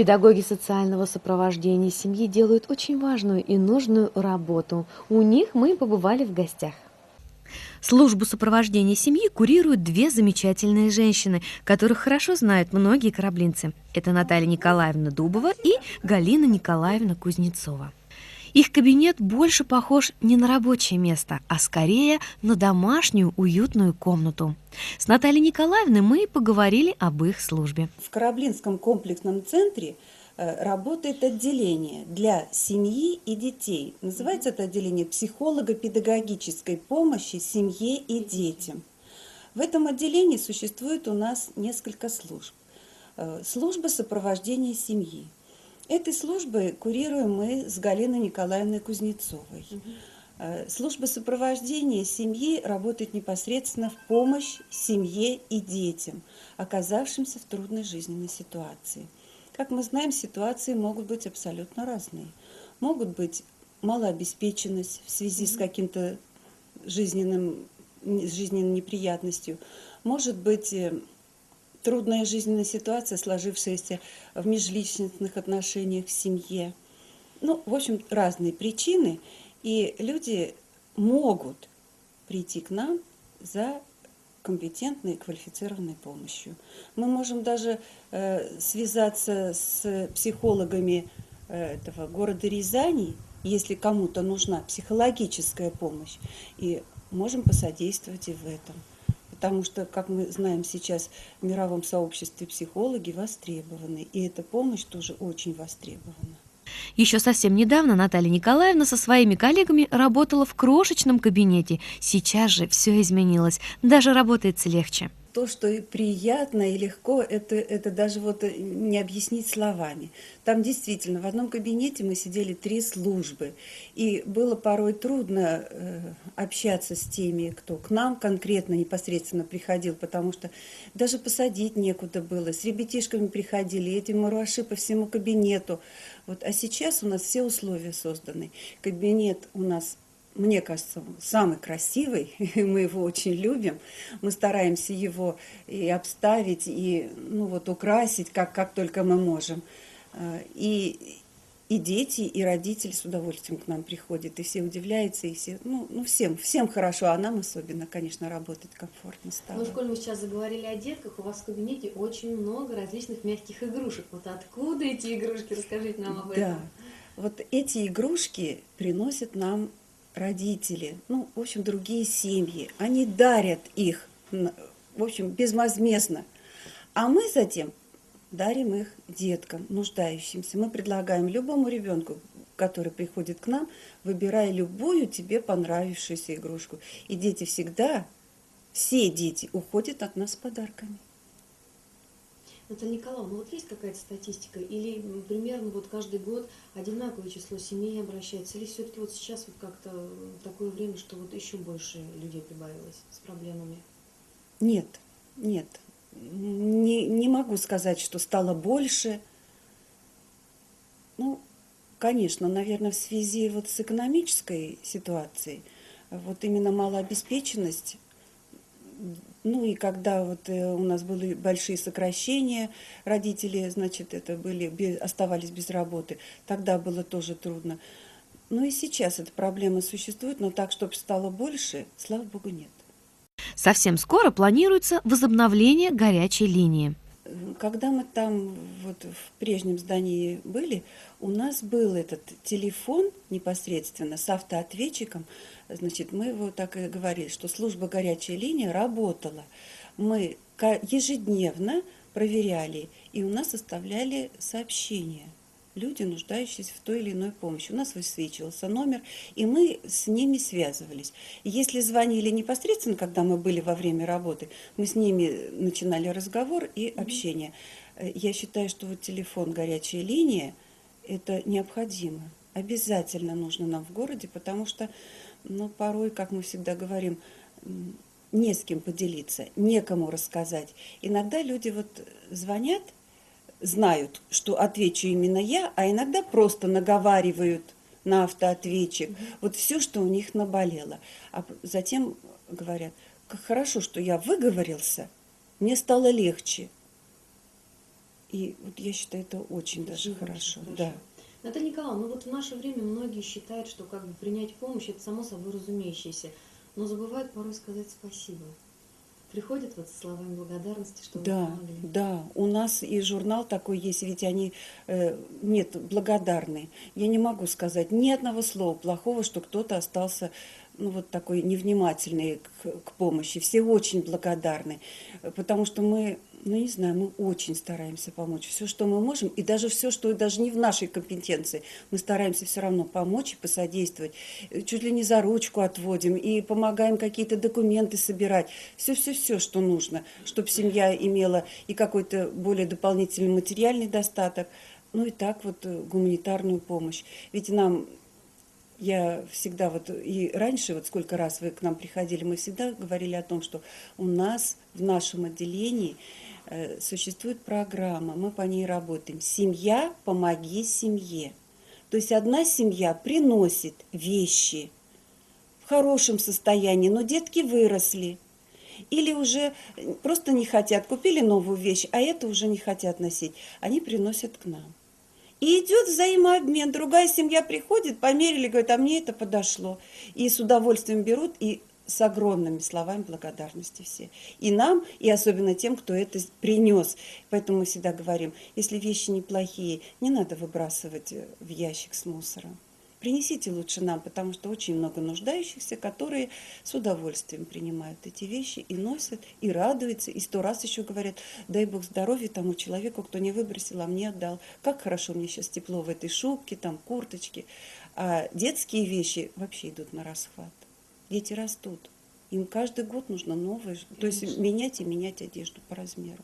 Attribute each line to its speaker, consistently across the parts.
Speaker 1: Педагоги социального сопровождения семьи делают очень важную и нужную работу. У них мы побывали в гостях. Службу сопровождения семьи курируют две замечательные женщины, которых хорошо знают многие кораблинцы. Это Наталья Николаевна Дубова и Галина Николаевна Кузнецова. Их кабинет больше похож не на рабочее место, а скорее на домашнюю уютную комнату. С Натальей Николаевной мы поговорили об их службе.
Speaker 2: В Кораблинском комплексном центре э, работает отделение для семьи и детей. Называется это отделение психолого-педагогической помощи семье и детям. В этом отделении существует у нас несколько служб. Э, Служба сопровождения семьи – Этой службой курируем мы с Галиной Николаевной Кузнецовой. Угу. Служба сопровождения семьи работает непосредственно в помощь семье и детям, оказавшимся в трудной жизненной ситуации. Как мы знаем, ситуации могут быть абсолютно разные. Могут быть малообеспеченность в связи с каким-то жизненным, жизненной неприятностью, может быть э, трудная жизненная ситуация, сложившаяся в межличностных отношениях в семье. Ну, в общем, разные причины, и люди могут прийти к нам за компетентной и квалифицированной помощью. Мы можем даже э, связаться с психологами э, этого города Рязани, если кому-то нужна психологическая помощь, и можем посодействовать и в этом потому что, как мы знаем сейчас, в мировом сообществе психологи востребованы, и эта помощь тоже очень востребована.
Speaker 1: Еще совсем недавно Наталья Николаевна со своими коллегами работала в крошечном кабинете. Сейчас же все изменилось, даже работается легче
Speaker 2: то, что и приятно, и легко, это, это даже вот э, не объяснить словами. Там действительно в одном кабинете мы сидели три службы, и было порой трудно э, общаться с теми, кто к нам конкретно, непосредственно приходил, потому что даже посадить некуда было, с ребятишками приходили, эти мураши по всему кабинету. Вот, а сейчас у нас все условия созданы. Кабинет у нас мне кажется, самый красивый, мы его очень любим. Мы стараемся его и обставить, и ну, вот, украсить, как, как только мы можем. А, и, и дети, и родители с удовольствием к нам приходят, и все удивляются, и все, ну, ну всем, всем хорошо, а нам особенно, конечно, работать комфортно стало.
Speaker 3: Ну, школе мы сейчас заговорили о детках, у вас в кабинете очень много различных мягких игрушек. Вот откуда эти игрушки? Расскажите нам об этом.
Speaker 2: Да, вот эти игрушки приносят нам родители, ну, в общем, другие семьи, они дарят их, в общем, безвозмездно. А мы затем дарим их деткам, нуждающимся. Мы предлагаем любому ребенку, который приходит к нам, выбирай любую тебе понравившуюся игрушку. И дети всегда, все дети уходят от нас с подарками.
Speaker 3: Наталья Николаевна, ну вот есть какая-то статистика? Или примерно вот каждый год одинаковое число семей обращается? Или все-таки вот сейчас вот как-то такое время, что вот еще больше людей прибавилось с проблемами?
Speaker 2: Нет, нет. Не, не могу сказать, что стало больше. Ну, конечно, наверное, в связи вот с экономической ситуацией, вот именно малообеспеченность ну и когда вот э, у нас были большие сокращения, родители, значит, это были, оставались без работы, тогда было тоже трудно. Ну и сейчас эта проблема существует, но так, чтобы стало больше, слава богу, нет.
Speaker 1: Совсем скоро планируется возобновление горячей линии.
Speaker 2: Когда мы там вот в прежнем здании были, у нас был этот телефон непосредственно с автоответчиком. Значит, мы его так и говорили, что служба горячая линия работала. Мы ежедневно проверяли, и у нас оставляли сообщения – люди, нуждающиеся в той или иной помощи. У нас высвечивался номер, и мы с ними связывались. Если звонили непосредственно, когда мы были во время работы, мы с ними начинали разговор и общение. Э, я считаю, что вот телефон «Горячая линия» – это необходимо. Обязательно нужно нам в городе, потому что, ну, порой, как мы всегда говорим, не с кем поделиться, некому рассказать. Иногда люди вот звонят – знают, что отвечу именно я, а иногда просто наговаривают на автоответчик. Mm-hmm. Вот все, что у них наболело. А затем говорят, как хорошо, что я выговорился, мне стало легче. И вот я считаю, это очень даже
Speaker 3: Очень
Speaker 2: хорошо.
Speaker 3: хорошо.
Speaker 2: Да.
Speaker 3: Наталья Николаевна, ну вот в наше время многие считают, что как бы принять помощь это само собой разумеющееся, но забывают порой сказать спасибо. Приходят вот с словами благодарности, что вы
Speaker 2: Да,
Speaker 3: помогли.
Speaker 2: да, у нас и журнал такой есть, ведь они э, нет благодарны. Я не могу сказать ни одного слова плохого, что кто-то остался ну вот такой невнимательный к, к помощи. Все очень благодарны, э, потому что мы, ну не знаю, мы очень стараемся помочь. Все, что мы можем, и даже все, что даже не в нашей компетенции, мы стараемся все равно помочь и посодействовать. Чуть ли не за ручку отводим и помогаем какие-то документы собирать. Все-все-все, что нужно, чтобы семья имела и какой-то более дополнительный материальный достаток, ну и так вот э, гуманитарную помощь. Ведь нам я всегда вот и раньше, вот сколько раз вы к нам приходили, мы всегда говорили о том, что у нас в нашем отделении э, существует программа, мы по ней работаем. Семья, помоги семье. То есть одна семья приносит вещи в хорошем состоянии, но детки выросли. Или уже просто не хотят, купили новую вещь, а это уже не хотят носить. Они приносят к нам. И идет взаимообмен. Другая семья приходит, померили, говорит, а мне это подошло. И с удовольствием берут, и с огромными словами благодарности все. И нам, и особенно тем, кто это принес. Поэтому мы всегда говорим, если вещи неплохие, не надо выбрасывать э, в ящик с мусором. Принесите лучше нам, потому что очень много нуждающихся, которые с удовольствием принимают эти вещи и носят, и радуются, и сто раз еще говорят, дай Бог здоровья тому человеку, кто не выбросил, а мне отдал. Как хорошо мне сейчас тепло в этой шубке, там, курточке. А детские вещи вообще идут на расхват. Дети растут. Им каждый год нужно новое, то есть менять и менять одежду по размеру.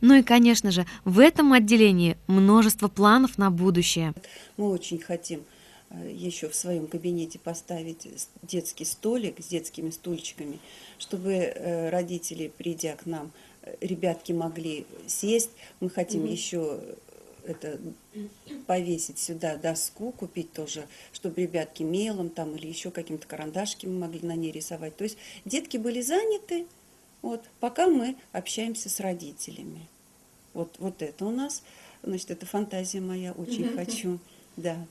Speaker 1: Ну и, конечно же, в этом отделении множество планов на будущее.
Speaker 2: Мы очень хотим еще в своем кабинете поставить детский столик с детскими стульчиками, чтобы э, родители, придя к нам, э, ребятки могли сесть. Мы хотим
Speaker 3: Мгм.
Speaker 2: еще это повесить сюда доску, купить тоже, чтобы ребятки мелом там или еще каким-то карандашками могли на ней рисовать. То есть детки были заняты, вот, пока мы общаемся с родителями. Вот, вот это у нас, значит, это фантазия моя, очень хочу, да.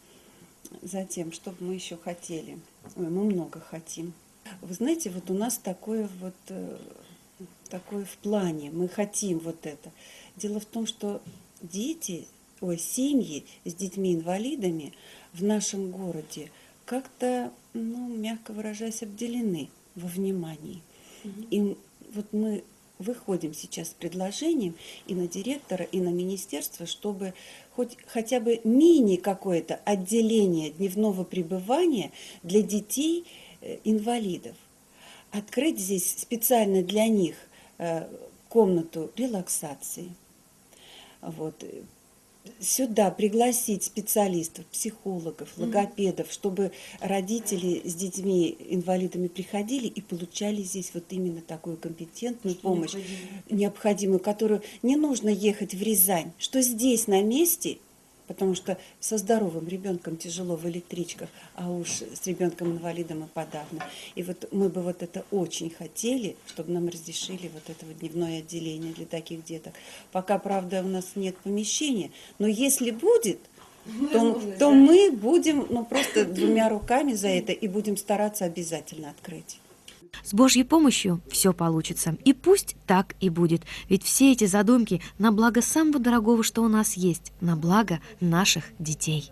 Speaker 2: Затем, что бы мы еще хотели? Ой, мы много хотим. Вы знаете, вот у нас такое вот, э, такое в плане, мы хотим вот это. Дело в том, что дети, ой, семьи с детьми-инвалидами в нашем городе как-то, ну, мягко выражаясь, обделены во внимании.
Speaker 3: Мгм.
Speaker 2: И вот мы выходим сейчас с предложением и на директора, и на министерство, чтобы хоть хотя бы мини какое-то отделение дневного пребывания для детей э, инвалидов. Открыть здесь специально для них э, комнату релаксации. Вот. Сюда пригласить специалистов, психологов, логопедов, чтобы родители с детьми-инвалидами приходили и получали здесь вот именно такую компетентную
Speaker 3: Что
Speaker 2: помощь
Speaker 3: необходимо.
Speaker 2: необходимую, которую не нужно ехать в Рязань, что здесь на месте, потому что со здоровым ребенком тяжело в электричках, а уж с ребенком инвалидом и подавно. И вот мы бы вот это очень хотели, чтобы нам разрешили вот это вот дневное отделение для таких деток. Пока, правда, у нас нет помещения, но если будет, то,
Speaker 3: Возможность,
Speaker 2: то
Speaker 3: да.
Speaker 2: мы будем ну, просто двумя руками за это и будем стараться обязательно открыть.
Speaker 1: С Божьей помощью все получится. И пусть так и будет. Ведь все эти задумки на благо самого дорогого, что у нас есть, на благо наших детей.